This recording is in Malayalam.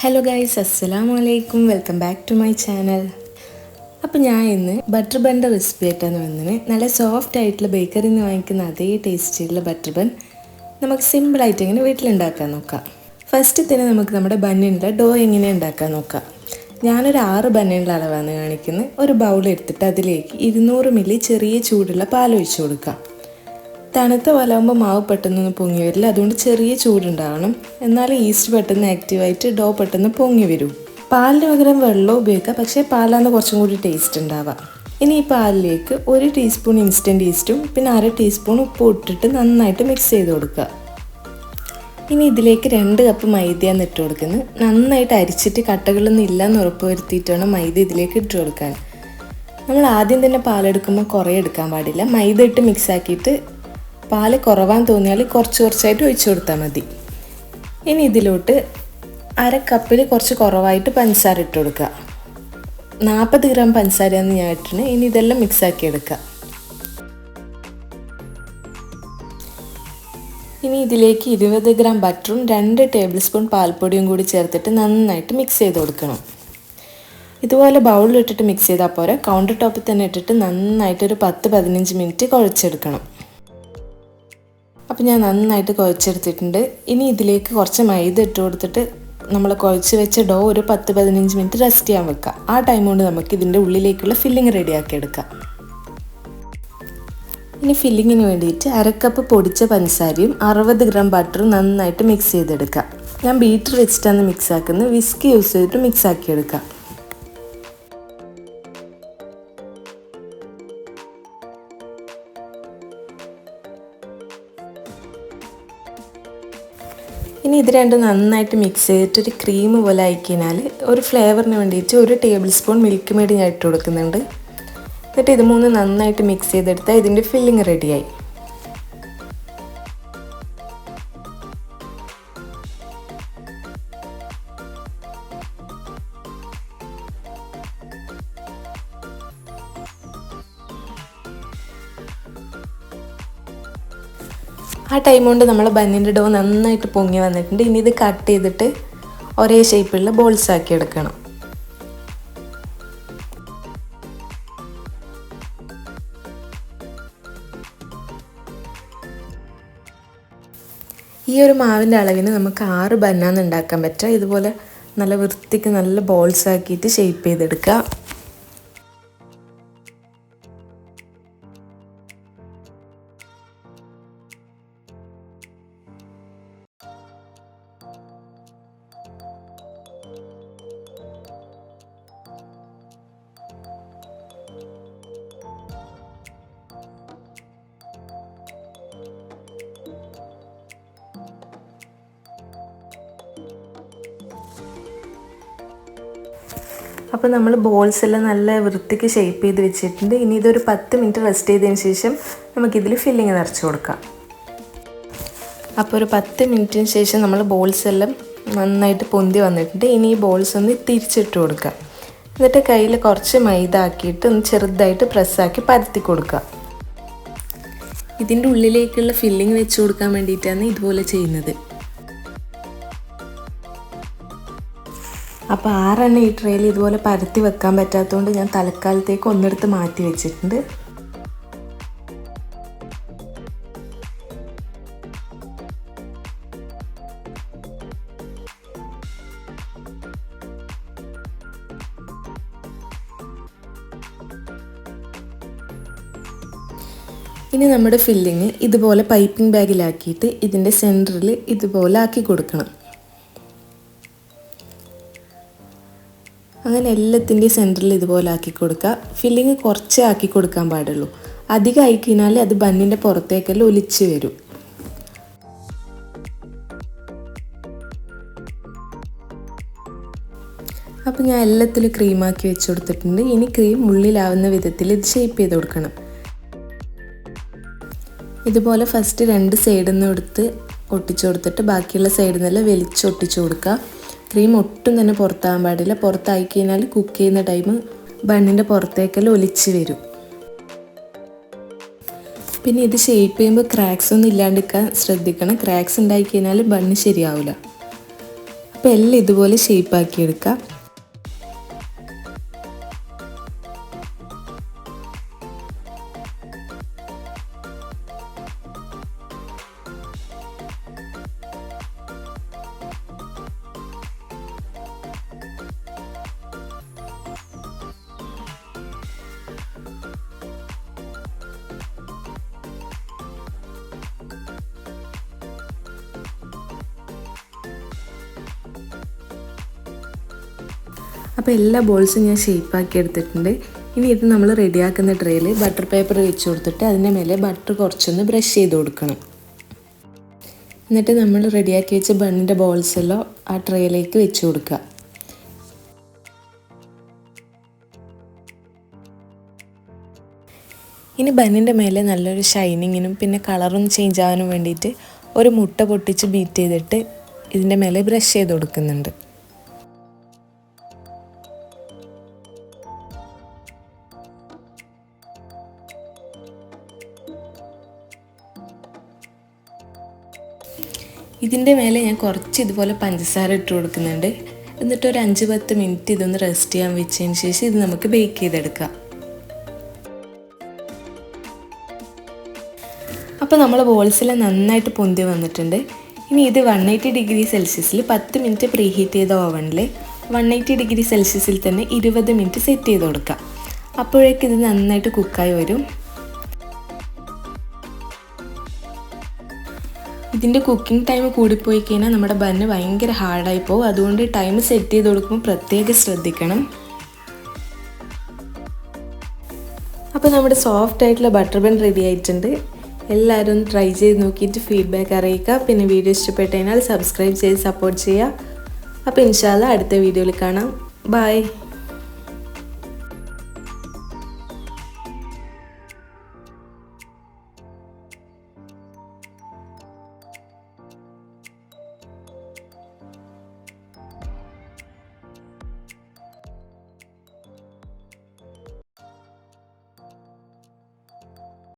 ഹലോ ഗൈസ് അസ്സലാമു അലൈക്കും welcome back to my channel അപ്പോൾ ഞാൻ ഇന്ന് ബട്ടർ ബണ്ണിന്റെ റെസിപ്പി ആയിട്ടാണ് വന്നത്. നല്ല സോഫ്റ്റ് ആയിട്ടുള്ള ബേക്കറിയിൽ നിന്ന് വാങ്ങിക്കുന്ന അതേ ടേസ്റ്റിലുള്ള ബട്ടർ ബൺ നമുക്ക് സിമ്പിളായിട്ട് എങ്ങനെ വീട്ടിലുണ്ടാക്കാൻ നോക്കാം. ഫസ്റ്റ് തന്നെ നമുക്ക് നമ്മുടെ ബണ്ണിന്റെ ഡോ എങ്ങനെ ഉണ്ടാക്കാൻ നോക്കാം. ഞാനൊരു ആറ് ബണ്ണിന്റെ അളവാണ് കാണിക്കുന്നത്. ഒരു ബൗൾ എടുത്തിട്ട് അതിലേക്ക് ഇരുന്നൂറ് മില്ലി ചെറിയ ചൂടുള്ള പാൽ ഒഴിച്ചു കൊടുക്കാം. തണുത്ത പാലാകുമ്പോൾ മാവ് പെട്ടെന്നൊന്നും പൊങ്ങി വരില്ല. അതുകൊണ്ട് ചെറിയ ചൂടുണ്ടാവണം. എന്നാൽ ഈസ്റ്റ് പെട്ടെന്ന് ആക്റ്റീവായിട്ട് ഡോ പെട്ടെന്ന് പൊങ്ങി വരും. പാലിന് പകരം വെള്ളം ഉപയോഗിക്കാം. പക്ഷേ പാലാണ് കുറച്ചും കൂടി ടേസ്റ്റ് ഉണ്ടാവുക. ഇനി ഈ പാലിലേക്ക് ഒരു ടീസ്പൂൺ ഇൻസ്റ്റന്റ് ഈസ്റ്റും പിന്നെ അര ടീസ്പൂൺ ഉപ്പ് ഇട്ടിട്ട് നന്നായിട്ട് മിക്സ് ചെയ്ത് കൊടുക്കുക. ഇനി ഇതിലേക്ക് രണ്ട് കപ്പ് മൈദയാണ് ഇട്ട് കൊടുക്കുന്നത്. നന്നായിട്ട് അരിച്ചിട്ട് കട്ടകളൊന്നും ഇല്ലയെന്ന് ഉറപ്പ് വരുത്തിയിട്ടാണ് മൈദ ഇതിലേക്ക് ഇട്ട് കൊടുക്കാൻ. നമ്മൾ ആദ്യം തന്നെ പാലെടുക്കുമ്പോൾ കുറേ എടുക്കാൻ പാടില്ല. മൈദ ഇട്ട് മിക്സ് ആക്കിയിട്ട് പാൽ കുറവാൻ തോന്നിയാൽ കുറച്ച് കുറച്ചായിട്ട് ഒഴിച്ചു കൊടുത്താൽ മതി. ഇനി ഇതിലോട്ട് അര കപ്പിൽ കുറച്ച് കുറവായിട്ട് പഞ്ചസാര ഇട്ട് കൊടുക്കുക. നാൽപ്പത് ഗ്രാം പഞ്ചസാരയാണ് ഞാൻ ഇട്ടിന്. ഇനി ഇതെല്ലാം മിക്സ് ആക്കി എടുക്കുക. ഇനി ഇതിലേക്ക് ഇരുപത് ഗ്രാം ബട്ടറും രണ്ട് ടേബിൾ സ്പൂൺ പാൽപ്പൊടിയും കൂടി ചേർത്തിട്ട് നന്നായിട്ട് മിക്സ് ചെയ്ത് കൊടുക്കണം. ഇതുപോലെ ബൗളിലിട്ടിട്ട് മിക്സ് ചെയ്താൽ പോരെ. കൗണ്ടർ ടോപ്പിൽ തന്നെ ഇട്ടിട്ട് നന്നായിട്ട് ഒരു പത്ത് പതിനഞ്ച് മിനിറ്റ് കുഴച്ചെടുക്കണം. അപ്പോൾ ഞാൻ നന്നായിട്ട് കുഴച്ചെടുത്തിട്ടുണ്ട്. ഇനി ഇതിലേക്ക് കുറച്ച് മൈദ ഇട്ട് കൊടുത്തിട്ട് നമ്മൾ കുഴച്ച് വെച്ച ഡോ ഒരു പത്ത് പതിനഞ്ച് മിനിറ്റ് റെസ്റ്റ് ചെയ്യാൻ വെക്കുക ആ ടൈം കൊണ്ട് നമുക്ക് ഇതിന്റെ ഉള്ളിലേക്കുള്ള ഫില്ലിങ് റെഡിയാക്കി എടുക്കാം. ഇനി ഫില്ലിങ്ങിന് വേണ്ടിയിട്ട് അരക്കപ്പ് പൊടിച്ച പഞ്ചസാരയും അറുപത് ഗ്രാം ബട്ടറും നന്നായിട്ട് മിക്സ് ചെയ്തെടുക്കുക ഞാൻ ബീറ്റർ വെച്ചിട്ടാണ് മിക്സ് ആക്കുന്നത്. വിസ്ക് യൂസ് ചെയ്തിട്ട് മിക്സ് ആക്കി ഇനി ഇത് രണ്ടും നന്നായിട്ട് മിക്സ് ചെയ്തിട്ട് ഒരു ക്രീം പോലെ ആയിക്കഴിഞ്ഞാൽ ഒരു ഫ്ലേവറിന് വേണ്ടിയിട്ട് ഒരു ടേബിൾ സ്പൂൺ മിൽക്ക് മെയ്ഡ് ഞാൻ ഇട്ട് കൊടുക്കുന്നുണ്ട്. എന്നിട്ട് ഇത് മൂന്ന് നന്നായിട്ട് മിക്സ് ചെയ്തെടുത്താൽ ഇതിന്റെ ഫില്ലിങ് റെഡിയായി ആ ടൈം കൊണ്ട് നമ്മൾ ബന്നിന്റെ ഡോ നന്നായിട്ട് പൊങ്ങി വന്നിട്ടുണ്ട്. ഇനി ഇത് കട്ട് ചെയ്തിട്ട് ഒരേ ഷേപ്പിലുള്ള ബോൾസ് ആക്കി എടുക്കണം. ഈ ഒരു മാവിന്റെ അളവിന് നമുക്ക് ആറ് ബന്നാന്ന് ഉണ്ടാക്കാൻ പറ്റുക. ഇതുപോലെ നല്ല വൃത്തിക്ക് നല്ല ബോൾസ് ആക്കിയിട്ട് ഷേപ്പ് ചെയ്തെടുക്കുക. അപ്പോൾ നമ്മൾ ബോൾസ് എല്ലാം നല്ല വൃത്തിക്ക് ഷേപ്പ് ചെയ്ത് വെച്ചിട്ടുണ്ട്. ഇനി ഇതൊരു പത്ത് മിനിറ്റ് റെസ്റ്റ് ചെയ്തതിന് ശേഷം നമുക്കിതിൽ ഫില്ലിങ് നിറച്ച് കൊടുക്കാം. അപ്പോൾ ഒരു പത്ത് മിനിറ്റിന് ശേഷം നമ്മൾ ബോൾസ് എല്ലാം നന്നായിട്ട് പൊന്തി വന്നിട്ടുണ്ട്. ഇനി ഈ ബോൾസ് ഒന്ന് തിരിച്ചിട്ട് കൊടുക്കുക എന്നിട്ട് കയ്യിൽ കുറച്ച് മൈദ ആക്കിയിട്ട് ഒന്ന് ചെറുതായിട്ട് പ്രസ്സാക്കി പരത്തി കൊടുക്കുക ഇതിന്റെ ഉള്ളിലേക്കുള്ള ഫില്ലിങ് വെച്ച് കൊടുക്കാൻ വേണ്ടിയിട്ടാണ് ഇതുപോലെ ചെയ്യുന്നത്. അപ്പോൾ ആറെണ്ണം ഈ ട്രേയിൽ ഇതുപോലെ പരത്തി വെക്കാൻ പറ്റാത്തതുകൊണ്ട് ഞാൻ തൽക്കാലത്തേക്ക് ഒന്നെടുത്ത് മാറ്റി വെച്ചിട്ടുണ്ട്. ഇനി നമ്മുടെ ഫില്ലിങ് ഇതുപോലെ പൈപ്പിംഗ് ബാഗിലാക്കിയിട്ട് ഇതിന്റെ സെന്ററിൽ ഇതുപോലെ ആക്കി കൊടുക്കണം. അങ്ങനെ എല്ലാത്തിന്റെയും സെന്ററിൽ ഇതുപോലെ ആക്കി കൊടുക്കുക. ഫില്ലിങ് കുറച്ചേ ആക്കി കൊടുക്കാൻ പാടുള്ളൂ. അധികം ആയി കഴിഞ്ഞാൽ അത് ബണ്ണിന്റെ പുറത്തേക്കെല്ലാം ഒലിച്ച് വരും. അപ്പോൾ ഞാൻ എല്ലാത്തിലും ക്രീമാക്കി വെച്ച് കൊടുത്തിട്ടുണ്ട്. ഇനി ക്രീം ഉള്ളിലാവുന്ന വിധത്തിൽ ഇത് ഷേപ്പ് ചെയ്ത് കൊടുക്കണം. ഇതുപോലെ ഫസ്റ്റ് രണ്ട് സൈഡിൽ നിന്ന് എടുത്ത് ഒട്ടിച്ചു കൊടുത്തിട്ട് ബാക്കിയുള്ള സൈഡിൽ നിന്നെല്ലാം വലിച്ചൊട്ടിച്ചു കൊടുക്കുക. ക്രീം ഒട്ടും തന്നെ പുറത്താകാൻ പാടില്ല. പുറത്തായി കഴിഞ്ഞാൽ കുക്ക് ചെയ്യുന്ന ടൈം ബണ്ണിന്റെ പുറത്തേക്കെല്ലാം ഒലിച്ച് വരും. പിന്നെ ഇത് ഷേപ്പ് ചെയ്യുമ്പോൾ ക്രാക്സ് ഒന്നും ഇല്ലാണ്ടിരിക്കാൻ ശ്രദ്ധിക്കണം. ക്രാക്സ് ഉണ്ടായി കഴിഞ്ഞാൽ ബണ്ണ് ശരിയാവില്ല അപ്പോൾ എല്ലാം ഇതുപോലെ ഷേപ്പാക്കി അപ്പോൾ എല്ലാ ബോൾസും ഞാൻ ഷേപ്പാക്കി എടുത്തിട്ടുണ്ട്. ഇനി ഇത് നമ്മൾ റെഡിയാക്കുന്ന ട്രേയിൽ ബട്ടർ പേപ്പർ വെച്ച് കൊടുത്തിട്ട് അതിന്റെ മേലെ ബട്ടർ കുറച്ചൊന്ന് ബ്രഷ് ചെയ്ത് കൊടുക്കണം. എന്നിട്ട് നമ്മൾ റെഡിയാക്കി വെച്ച ബണ്ണിന്റെ ബോൾസ് എല്ലാം ആ ട്രേയിലേക്ക് വെച്ച് കൊടുക്കുക. ഇനി ബണ്ണിന്റെ മേലെ നല്ലൊരു ഷൈനിങ്ങിനും പിന്നെ കളറും ചേഞ്ച് ആവാനും വേണ്ടിയിട്ട് ഒരു മുട്ട പൊട്ടിച്ച് ബീറ്റ് ചെയ്തിട്ട് ഇതിന്റെ മേലെ ബ്രഷ് ചെയ്ത് കൊടുക്കുന്നുണ്ട്. ഇതിന്റെ മേലെ ഞാൻ കുറച്ച് ഇതുപോലെ പഞ്ചസാര ഇട്ട് കൊടുക്കുന്നുണ്ട്. എന്നിട്ട് ഒരു അഞ്ച് പത്ത് മിനിറ്റ് ഇതൊന്ന് റെസ്റ്റ് ചെയ്യാൻ വെച്ചതിന് ശേഷം ഇത് നമുക്ക് ബേക്ക് ചെയ്തെടുക്കാം. അപ്പോൾ നമ്മൾ ബോൾസെല്ലാം നന്നായിട്ട് പൊന്തി വന്നിട്ടുണ്ട്. ഇനി ഇത് വൺ എയ്റ്റി ഡിഗ്രി സെൽഷ്യസിൽ പത്ത് മിനിറ്റ് പ്രീ ഹീറ്റ് ചെയ്ത ഓവനിൽ വൺ എയ്റ്റി ഡിഗ്രി സെൽഷ്യസിൽ തന്നെ ഇരുപത് മിനിറ്റ് സെറ്റ് ചെയ്ത് കൊടുക്കാം. അപ്പോഴേക്ക് ഇത് നന്നായിട്ട് കുക്കായി വരും. ഇതിന്റെ കുക്കിംഗ് ടൈം കൂടിപ്പോയി കഴിഞ്ഞാൽ നമ്മുടെ ബന്ന് ഭയങ്കര ഹാർഡായി പോകും. അതുകൊണ്ട് ടൈം സെറ്റ് ചെയ്ത് കൊടുക്കുമ്പോൾ പ്രത്യേകം ശ്രദ്ധിക്കണം. അപ്പോൾ നമ്മുടെ സോഫ്റ്റ് ആയിട്ടുള്ള ബട്ടർ ബൺ റെഡി ആയിട്ടുണ്ട്. എല്ലാവരും ഒന്ന് ട്രൈ ചെയ്ത് നോക്കിയിട്ട് ഫീഡ്ബാക്ക് അറിയിക്കുക. പിന്നെ വീഡിയോ ഇഷ്ടപ്പെട്ടു കഴിഞ്ഞാൽ സബ്സ്ക്രൈബ് ചെയ്ത് സപ്പോർട്ട് ചെയ്യുക. അപ്പോൾ ഇൻഷാല്ല അടുത്ത വീഡിയോയിൽ കാണാം. ബൈ